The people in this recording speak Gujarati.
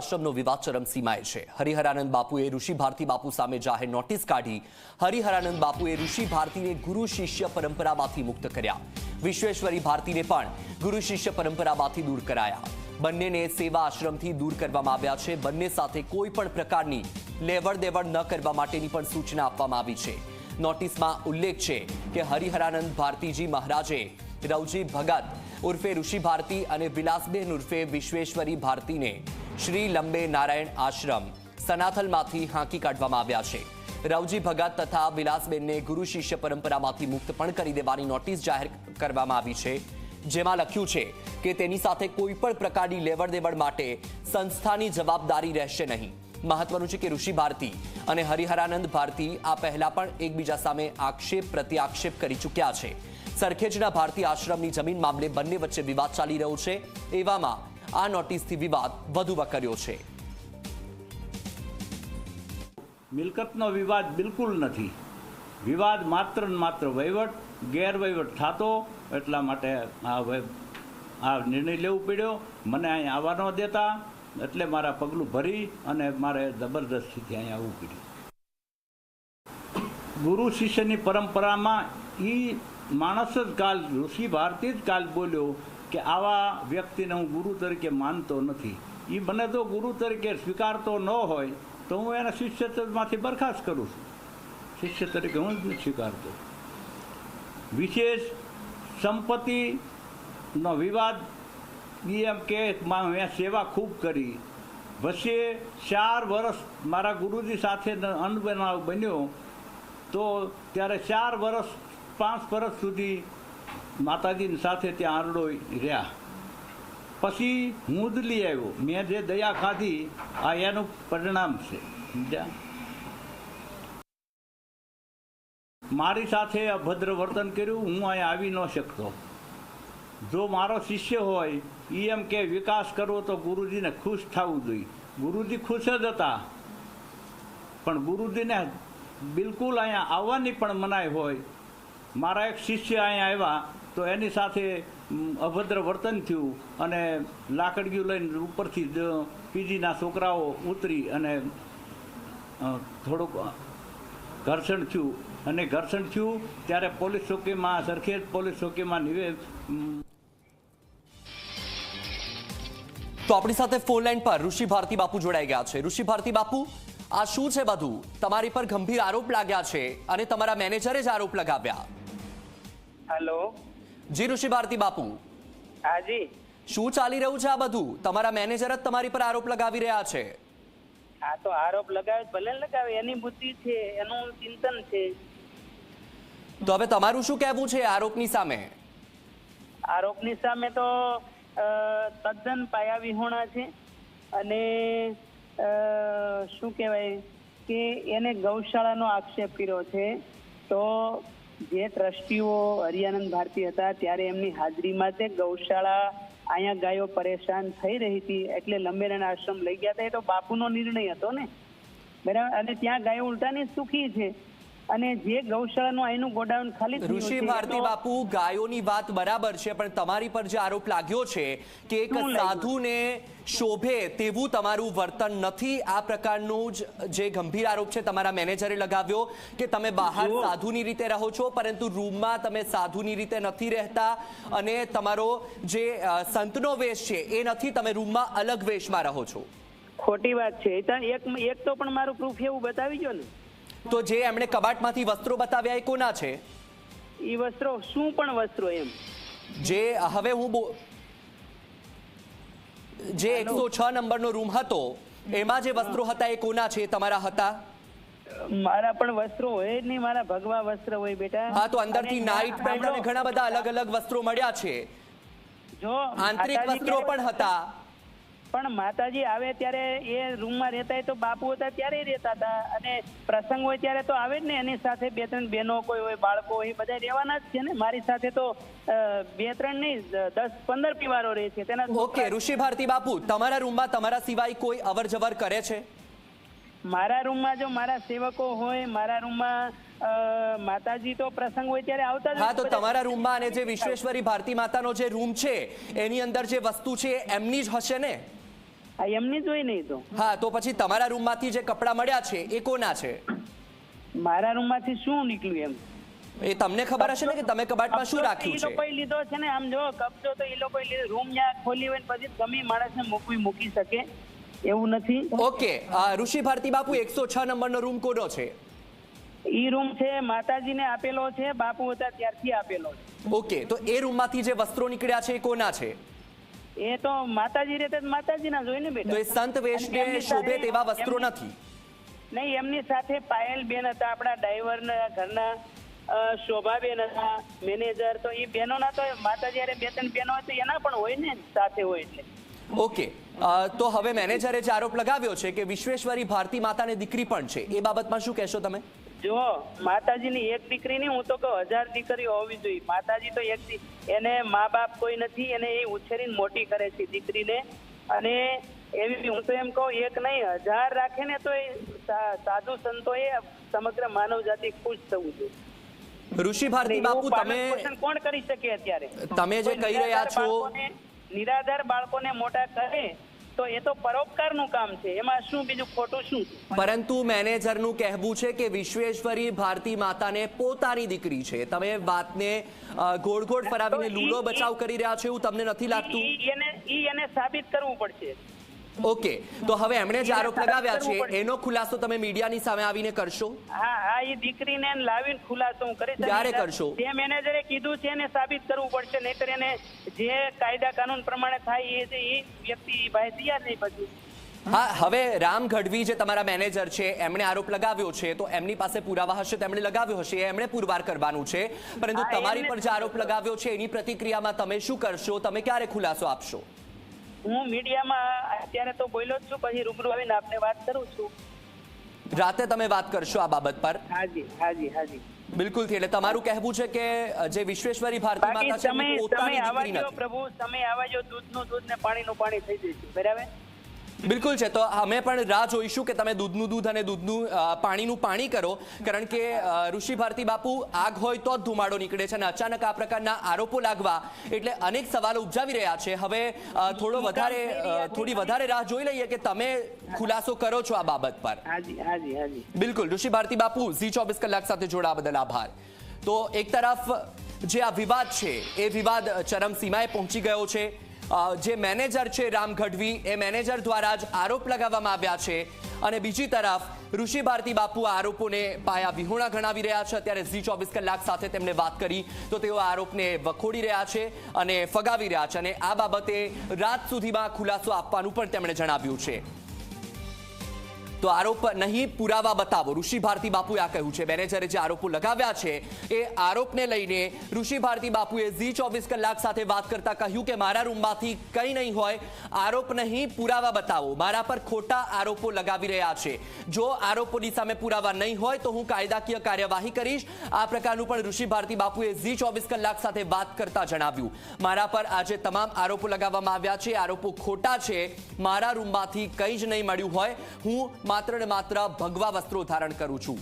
આશ્રમનો વિવાદ ચરમસીમાએ છે. હરિહરાનંદ બાપુએ ઋષિ ભારતી બાપુ સામે જાહેર નોટિસ કાઢી. હરિહરાનંદ બાપુએ ઋષિ ભારતીને ગુરુ શિષ્ય પરંપરામાંથી મુક્ત કર્યા. વિશ્વેશ્વરી ભારતીને પણ ગુરુ શિષ્ય પરંપરામાંથી દૂર કરાયા. બંનેને સેવા આશ્રમથી દૂર કરવામાં આવ્યા છે. બંને સાથે કોઈ પણ પ્રકારની લેવડ દેવડ ન કરવા માટેની પણ સૂચના આપવામાં આવી છે. નોટિસમાં ઉલ્લેખ છે કે હરિહરાનંદ ભારતીજી મહારાજે રવજી ભગત ઉર્ફે ઋષિ ભારતી અને વિલાસબેન ઉર્ફે વિશ્વેશ્વરી ભારતીને શ્રી લંબે નારાયણ આશ્રમ સનાથલમાંથી હાંકી કાઢવામાં આવ્યા છે. રવજી ભગત તથા વિલાસબેનને ગુરુ શિષ્ય પરંપરામાંથી મુક્ત પણ કરી દેવાની નોટિસ જાહેર કરવામાં આવી છે. જેમાં લખ્યું છે કે તેની સાથે કોઈપણ પ્રકારની લેવડ દેવડ માટે સંસ્થાની જવાબદારી રહેશે નહીં. મહત્વનું છે કે ઋષિ ભારતી અને હરિહરાનંદ ભારતી આ પહેલા પણ એકબીજા સામે આક્ષેપ પ્રત્યાક્ષેપ કરી ચૂક્યા છે. સરખેજના ભારતી આશ્રમની જમીન મામલે બંને વચ્ચે વિવાદ ચાલી રહ્યો છે. એવામાં આ નોટિસથી વિવાદ વધુ વકર્યો છે. મિલકતનો વિવાદ બિલકુલ નથી. વિવાદ માત્ર ને માત્ર વહીવટ, ગેરવહીવટ થતો, એટલા માટે આ આ નિર્ણય લેવું પડ્યો. મને અહીં આવવા ન દેતા, એટલે મારા પગલું ભરી અને મારે જબરદસ્તીથી અહીં આવવું પડ્યું. ગુરુ શિષ્યની પરંપરામાં એ માણસ જ કાલ ઋષિ ભારતી જ કાલ બોલ્યો કે આવા વ્યક્તિને હું ગુરુ તરીકે માનતો નથી. એ મને તો ગુરુ તરીકે સ્વીકારતો ન હોય, તો હું એના શિષ્યત્વમાંથી બરખાસ્ત કરું છું. શિષ્ય તરીકે હું જ સ્વીકારતો. વિશેષ સંપત્તિનો વિવાદ એમ કે મેં સેવા ખૂબ કરી. વચ્ચે ચાર વર્ષ મારા ગુરુજી સાથે અન્ન બનાવ બન્યો, તો ત્યારે ચાર વર્ષ પાંચ વર્ષ સુધી માતાજીની સાથે ત્યાં આરડો રહ્યા. પછી હું લઈ આવ્યો. મેં જે દયા ખાધી, આ એનું પરિણામ છે. મારી સાથે અભદ્ર વર્તન કર્યું, હું અહીંયા આવી ન શકતો. જો મારો શિષ્ય હોય એ એમ કે વિકાસ કરવો તો ગુરુજીને ખુશ થવું જોઈએ. ગુરુજી ખુશ જ હતા. પણ ગુરુજીને બિલકુલ અહીંયા આવવાની પણ મનાઈ હોય. મારા એક શિષ્ય અહીંયા આવ્યા. તો એની સાથે અભદ્ર વર્તન થયું અને લાકડીયું લઈને ઉપરથી જ પીજીના છોકરાઓ ઉતરી અને થોડુંક ઘર્ષણ થયું. અને ઘર્ષણ થયું ત્યારે પોલીસ ચોકીમાં સરખેજ પોલીસ ચોકીમાં નિવેદ તો આપણી સાથે ફોન લાઈન પર ઋષિ ભારતી બાપુ જોડાઈ ગયા છે. ઋષિ ભારતી બાપુ આ શું છે બધું? તમારી પર ગંભીર આરોપ લાગ્યા છે અને તમારા મેનેજરે જ આરોપ લગાવ્યા. હેલો જી ઋષિ ભારતી બાપુ. હાજી શું ચાલી રહ્યું છે આ બધું? તમારા મેનેજર જ તમારી પર આરોપ લગાવી રહ્યા છે. આ તો આરોપ લગાવે ભલે લગાવે એની બુદ્ધિ છે એનું ચિંતન છે. તો હવે તમારું શું કહેવું છે આરોપની સામે? આરોપની સામે તો તદ્દન પાયા વિહોણા છે અને શું કહેવાય કે એને ગૌશાળાનો આક્ષેપ કર્યો છે. તો જે ટ્રસ્ટીઓ હરિયાનંદ ભારતી હતા, ત્યારે એમની હાજરીમાં તે ગૌશાળા અહીંયા ગાયો પરેશાન થઈ રહી હતી, એટલે લંબેરણ આશ્રમ લઈ ગયા હતા. એ તો બાપુનો નિર્ણય હતો ને. બરાબર? અને ત્યાં ગાયો ઉલટાની સુખી છે. અને જે ગૌશાળાનું અહીંનું ગોડાઉન ખાલી ઋષિ ભારતી બાપુ ગાયોની વાત બરાબર છે પણ તમારી પર જે આરોપ લાગ્યો છે કે એક સાધુને શોભે તેવું તમારું વર્તન નથી આ પ્રકારનું જ જે ગંભીર આરોપ છે તમારા મેનેજરે લગાવ્યો કે તમે બહાર સાધુની રીતે રહો છો પરંતુ રૂમમાં તમે સાધુની રીતે નથી રહેતા અને તમારો જે સંતનો વેશ છે એ નથી તમે રૂમમાં અલગ વેશમાં રહો છો. ખોટી વાત છે. એક એક તો પણ મારું પ્રૂફ એવું બતાવી ગયો ને. તો જે એમણે કબાટમાંથી વસ્ત્રો બતાવ્યા એ કોના છે? એ વસ્ત્રો શું પણ વસ્ત્રો એમ. જે હવે હું જે એકસો છ નંબરનો રૂમ હતો એમાં જે વસ્ત્રો હતા એ કોના છે? તમારા હતા? મારા પણ વસ્ત્રો હોય જ નહીં મારા ભગવા વસ્ત્ર હોય બેટા. હા તો અંદરથી નાઇટ પેન્ટ અને ઘણા બધા અલગ અલગ વસ્ત્રો મળ્યા છે. જો આંતરિક વસ્ત્રો પણ હતા. પણ માતાજી આવે ત્યારે એ રૂમમાં રહેતા હોય તો બાપુ હતા ત્યારે રહેતા હતા. અને પ્રસંગ હોય ત્યારે તો આવે જ ને એની સાથે બે ત્રણ બહેનો કોઈ હોય બાળકો હોય એ બધા રહેવાના જ છે ને. મારી સાથે તો બે ત્રણ નહીં દસ પંદર પીવારો રહે છે. તેના ઓકે ઋષિ ભારતી બાપુ તમારા રૂમમાં તમારા સિવાય કોઈ અવર જવર કરે છે? મારા રૂમમાં જો મારા સેવકો હોય મારા રૂમમાં માતાજી તો પ્રસંગ હોય ત્યારે આવતા જ હા તો તમારા રૂમમાં અને જે વિશ્વેશ્વરી ભારતી માતાનો જે રૂમ છે એની અંદર જે વસ્તુ છે એમની જ હશે ને? એમની જોઈ નહીં તો. હા તો પછી તમારા રૂમમાંથી જે કપડાં મળ્યા છે એ કોના છે? મારા રૂમમાંથી શું નીકળ્યું એમ? એ તમને ખબર હશે ને કે તમે કબાટમાં શું રાખ્યું છે? લોકોએ લીધો છે ને આમ જો કબજો તો એ લોકો રૂમ જ્યાં ખોલી હોય ને પછી ગમી માણસને મૂકવી મૂકી શકે. એવું નથી. ઓકે ઋષિ ભારતી બાપુ એકસો છ નંબરનો રૂમ કોનો છે? ઈ રૂમ છે માતાજીને આપેલો છે બાપુ હતા ત્યારથી આપેલો છે. ઓકે તો એ રૂમમાંથી જે વસ્ત્રો નીકળ્યા છે એ કોના છે? એ તો માતાજી રીતે માતાજીના જોઈએ ને તો બેટા એ સંત વેશને ને શોભે તેવા વસ્ત્રો નથી. નહીં એમની સાથે પાયલ બેન હતા આપણા ડ્રાઈવરના ઘરના શોભા શોભાબેન હતા મેનેજર તો એ બહેનોના તો માતાજી હારે બે ત્રણ બહેનો હોય તો એના પણ હોય ને સાથે હોય એટલે. ઓકે. તો હવે મેનેજરે જે આરોપ લગાવ્યો છે કે વિશ્વેશ્વરી ભારતી માતાની દીકરી પણ છે એ બાબતમાં શું કહેશો તમે? જો માતાજીની એક દીકરી નહીં હું તો કહું હજાર દીકરીઓ હોવી જોઈએ. માતાજી તો એક એને મા બાપ કોઈ નથી એને એ ઉછેરીને મોટી કરે છે દીકરીને. અને એવી હું તો એમ કહું એક નહીં હજાર રાખે ને તો એ સાધુ સાધુ સંતોએ સમગ્ર માનવ જાતિ ખુશ થવું જોઈએ. ઋષિ ભારતી બાપુ તમે કોણ કરી શકે અત્યારે? તમે જે કહી રહ્યા છો- નિરાધાર બાળકોને મોટા કરે તો એ તો પરોપકારનું કામ છે. એમાં શું બીજું ખોટું શું? પરંતુ મેનેજરનું કહેવું છે કે વિશ્વેશ્વરી ભારતી માતાને પોતાની દીકરી છે. તમે વાતને ગોળ ગોળ ફરાવીને લૂલો બચાવ કરી રહ્યા છો એવું તમને નથી લાગતું? એને એને સાબિત કરવું પડશે. ઓકે તો હવે એમણે જે આરોપ લગાવ્યા છે. એનો ખુલાસો તમે મીડિયાની સામે આવીને કરશો? હા હા એ દીકરીને લાવીને ખુલાસો હું કરીશ. ત્યારે કરશો? જે મેનેજરે કીધું છે એને સાબિત કરવું પડશે નહીતર એને જે કાયદા કાનૂન પ્રમાણે થાય એ એ વ્યક્તિ ભાઈ તૈયાર નહીં પછી. હા હવે રામ ગઢવી જે તમારા મેનેજર છે એમણે આરોપ લગાવ્યો છે તો એમની પાસે પુરાવા હશે તો એમણે લગાવ્યો હશે એમણે પુરવાર કરવાનું છે. પરંતુ તમારી પર જે આરોપ લગાવ્યો છે એની પ્રતિક્રિયામાં તમે શું કરશો? તમે ક્યારે ખુલાસો આપશો? હું મીડિયામાં અત્યારે તો બોલ્યો જ છું પછી રૂબરૂ આવીને આપને વાત કરું છું. રાતે તમે વાત કરશો આ બાબત પર? હાજી હાજી હાજી. બિલકુલ એટલે તમારું કહેવું છે કે જે વિશ્વેશ્વરી ભારતી માતા છે પોતાની દીકરી નથી. પ્રભુ તમે આવા જો દૂધનું દૂધ ને પાણીનું પાણી થઈ જશે બરાબર? બિલકુલ છે. તો અમે પણ રાહ જોઈશું કે તમે દૂધનું દૂધ અને દૂધનું પાણીનું પાણી કરો. કારણ કે ઋષિ ભારતી બાપુ આગ હોય તો જ ધુમાડો નીકળે છે અને અચાનક આ પ્રકારના આરોપો લાગવા એટલે અનેક સવાલો ઉપજાવી રહ્યા છે. હવે થોડો વધારે થોડી વધારે રાહ જોઈ લઈએ કે તમે ખુલાસો કરો છો આ બાબત પર. હાજી હાજી હાજી. બિલકુલ. ઋષિ ભારતી બાપુ ઝી ચોવીસ કલાક સાથે જોડાવા બદલ આભાર. તો એક તરફ જે આ વિવાદ છે એ વિવાદ ચરમસીમાએ પહોંચી ગયો છે. જે મેનેજર છે રામ ગઢવી, એ મેનેજર દ્વારા જ આરોપ લગાવવામાં આવ્યા છે. અને બીજી તરફ, ઋષિ ભારતી બાપુ આરોપોને પાયા વિહોણા ગણાવી રહ્યા છે. અત્યારે ઝી ચોવીસ કલાક સાથે તેમણે વાત કરી, તો તેઓ આરોપને વખોડી રહ્યા છે અને ફગાવી રહ્યા છે. અને આ બાબતે રાત સુધીમાં ખુલાસો આપવાનું પણ તેમણે જણાવ્યું છે. તો આરોપ નહીં, પુરાવા બતાવો. ઋષિ ભારતી બાપુએ આ કહ્યું છે. મેનેજરે જે આરોપો લગાવ્યા છે, એ આરોપને લઈને ઋષિ ભારતી બાપુએ ઝી ચોવીસ કલાક સાથે વાત કરતા કહ્યું કે મારા રૂમમાંથી કંઈ નહીં હોય. આરોપ નહીં, પુરાવા બતાવો. મારા પર ખોટા આરોપો લગાવી રહ્યા છે. જો આરોપોની સામે પુરાવા નહીં હોય, તો હું કાયદાકીય કાર્યવાહી કરીશ. આ પ્રકારનું પણ ઋષિ ભારતી બાપુએ ઝી ચોવીસ કલાક સાથે વાત કરતા જણાવ્યું. મારા પર આજે તમામ આરોપો લગાવવામાં આવ્યા છે. આરોપો ખોટા છે. મારા રૂમમાંથી કંઈ જ નહીં મળ્યું હોય. હું માત્ર ને માત્ર ભગવા વસ્ત્રો ધારણ કરું છું.